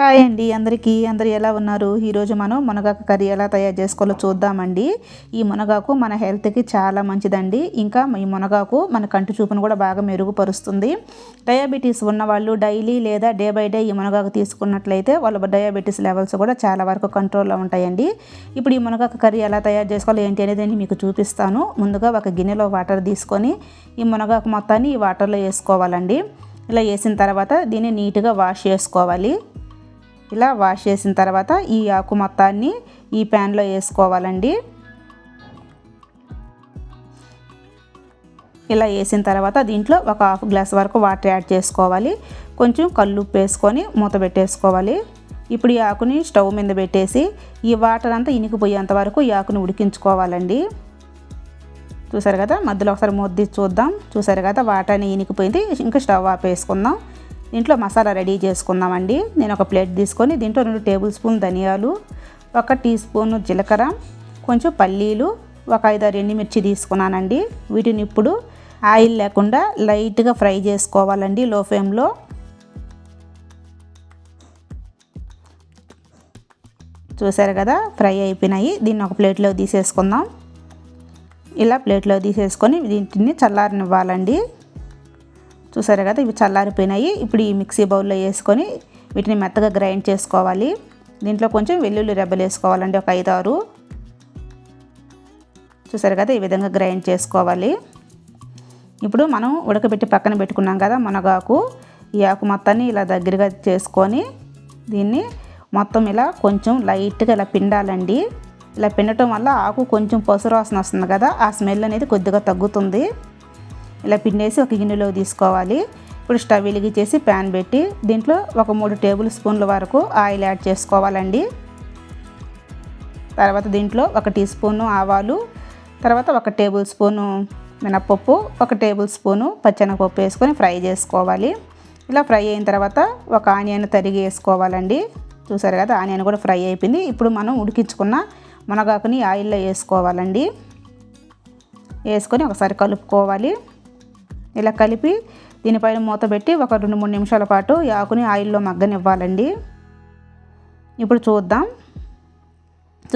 Hi అండి అందరికీ. అందరు ఎలా ఉన్నారు? ఈరోజు మనం మునగాకు కర్రీ ఎలా తయారు చేసుకోవాలో చూద్దామండి. ఈ మునగాకు మన హెల్త్కి చాలా మంచిదండి. ఇంకా ఈ మునగాకు మన కంటి చూపును కూడా బాగా మెరుగుపరుస్తుంది. డయాబెటీస్ ఉన్నవాళ్ళు డైలీ లేదా డే బై డే ఈ మునగాకు తీసుకున్నట్లయితే వాళ్ళ డయాబెటీస్ లెవెల్స్ కూడా చాలా వరకు కంట్రోల్లో ఉంటాయండి. ఇప్పుడు ఈ మునగాకు కర్రీ ఎలా తయారు చేసుకోవాలో ఏంటి అనేది మీకు చూపిస్తాను. ముందుగా ఒక గిన్నెలో వాటర్ తీసుకొని ఈ మునగాకు మొత్తాన్ని ఈ వాటర్లో వేసుకోవాలండి. ఇలా వేసిన తర్వాత దీన్ని నీట్గా వాష్ చేసుకోవాలి. ఇలా వాష్ చేసిన తర్వాత ఈ ఆకు మొత్తాన్ని ఈ ప్యాన్లో వేసుకోవాలండి. ఇలా వేసిన తర్వాత దీంట్లో ఒక హాఫ్ గ్లాస్ వరకు వాటర్ యాడ్ చేసుకోవాలి. కొంచెం కళ్ళు వేసుకొని మూత పెట్టేసుకోవాలి. ఇప్పుడు ఈ ఆకుని స్టవ్ మీద పెట్టేసి ఈ వాటర్ అంతా ఇనికిపోయేంత వరకు ఈ ఆకుని ఉడికించుకోవాలండి. చూసారు కదా? మధ్యలో ఒకసారి ముద్ది చూద్దాం. చూసారు కదా? వాటర్ ఇనికిపోయింది. ఇంకా స్టవ్ ఆపేసుకుందాం. దీంట్లో మసాలా రెడీ చేసుకుందామండి. నేను ఒక ప్లేట్ తీసుకొని దీంట్లో రెండు టేబుల్ స్పూన్ ధనియాలు ఒక టీ స్పూన్ జీలకర్ర కొంచెం పల్లీలు ఒక ఐదారు ఎండుమిర్చి తీసుకున్నానండి. వీటిని ఇప్పుడు ఆయిల్ లేకుండా లైట్గా ఫ్రై చేసుకోవాలండి లో ఫ్లేమ్లో. చూసారు కదా? ఫ్రై అయిపోయినాయి. దీన్ని ఒక ప్లేట్లో తీసేసుకుందాం. ఇలా ప్లేట్లో తీసేసుకొని దీంటిని చల్లారనివ్వాలండి. చూసారు కదా? ఇవి చల్లారిపోయినాయి. ఇప్పుడు ఈ మిక్సీ బౌల్లో వేసుకొని వీటిని మెత్తగా గ్రైండ్ చేసుకోవాలి. దీంట్లో కొంచెం వెల్లుల్లి రెబ్బలు వేసుకోవాలండి ఒక ఐదు ఆరు చూసారు కదా? ఈ విధంగా గ్రైండ్ చేసుకోవాలి. ఇప్పుడు మనం ఉడకబెట్టి పక్కన పెట్టుకున్నాం కదా మునగాకు. ఈ ఆకు మొత్తాన్ని ఇలా దగ్గరగా చేసుకొని దీన్ని మొత్తం ఇలా కొంచెం లైట్గా ఇలా పిండాలండి. ఇలా పిండటం వల్ల ఆకు కొంచెం పసురు వాసన వస్తుంది కదా? ఆ స్మెల్ అనేది కొద్దిగా తగ్గుతుంది. ఇలా పిండేసి ఒక గిన్నెలో తీసుకోవాలి. ఇప్పుడు స్టవ్ వెలిగించేసి ప్యాన్ పెట్టి దీంట్లో ఒక మూడు టేబుల్ స్పూన్ల వరకు ఆయిల్ యాడ్ చేసుకోవాలండి. తర్వాత దీంట్లో ఒక టీ స్పూను ఆవాలు తర్వాత ఒక టేబుల్ స్పూను మినప్పప్పు ఒక టేబుల్ స్పూను పచ్చెనగపప్పు వేసుకొని ఫ్రై చేసుకోవాలి. ఇలా ఫ్రై అయిన తర్వాత ఒక ఆనియన్ తరిగి వేసుకోవాలండి. చూసారు కదా ఆనియన్ కూడా ఫ్రై అయిపోయింది. ఇప్పుడు మనం ఉడికించుకున్న మునగాకుని ఆయిల్లో వేసుకోవాలండి. వేసుకొని ఒకసారి కలుపుకోవాలి. ఇలా కలిపి దీనిపైన మూత పెట్టి ఒక రెండు మూడు నిమిషాల పాటు ఈ ఆకుని ఆయిల్లో మగ్గనివ్వాలండి. ఇప్పుడు చూద్దాం.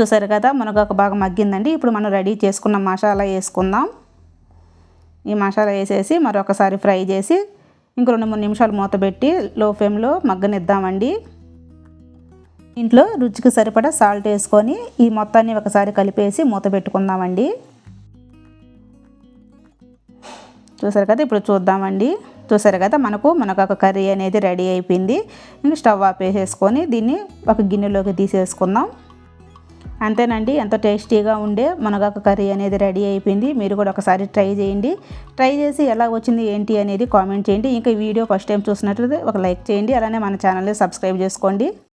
చూసారు కదా మునగాకు బాగా మగ్గిందండి. ఇప్పుడు మనం రెడీ చేసుకున్న మసాలా వేసుకుందాం. ఈ మసాలా వేసేసి మరొకసారి ఫ్రై చేసి ఇంక రెండు మూడు నిమిషాలు మూత పెట్టి లో ఫ్లేమ్లో మగ్గనిద్దామండి. ఇంట్లో రుచికి సరిపడా సాల్ట్ వేసుకొని ఈ మొత్తాన్ని ఒకసారి కలిపేసి మూత పెట్టుకుందామండి. చూసారు కదా ఇప్పుడు చూద్దామండి. చూసారు కదా మనకు మనకు కర్రీ అనేది రెడీ అయిపోయింది. ఇంకా స్టవ్ ఆపేసేసుకొని దీన్ని ఒక గిన్నెలోకి తీసేసుకుందాం. అంతేనండి ఎంతో టేస్టీగా ఉండే మునగాకు కర్రీ అనేది రెడీ అయిపోయింది. మీరు కూడా ఒకసారి ట్రై చేయండి. ట్రై చేసి ఎలా వచ్చింది ఏంటి అనేది కామెంట్ చేయండి. ఇంకా వీడియో ఫస్ట్ టైం చూసినట్లయితే ఒక లైక్ చేయండి. అలానే మన ఛానల్ని సబ్స్క్రైబ్ చేసుకోండి.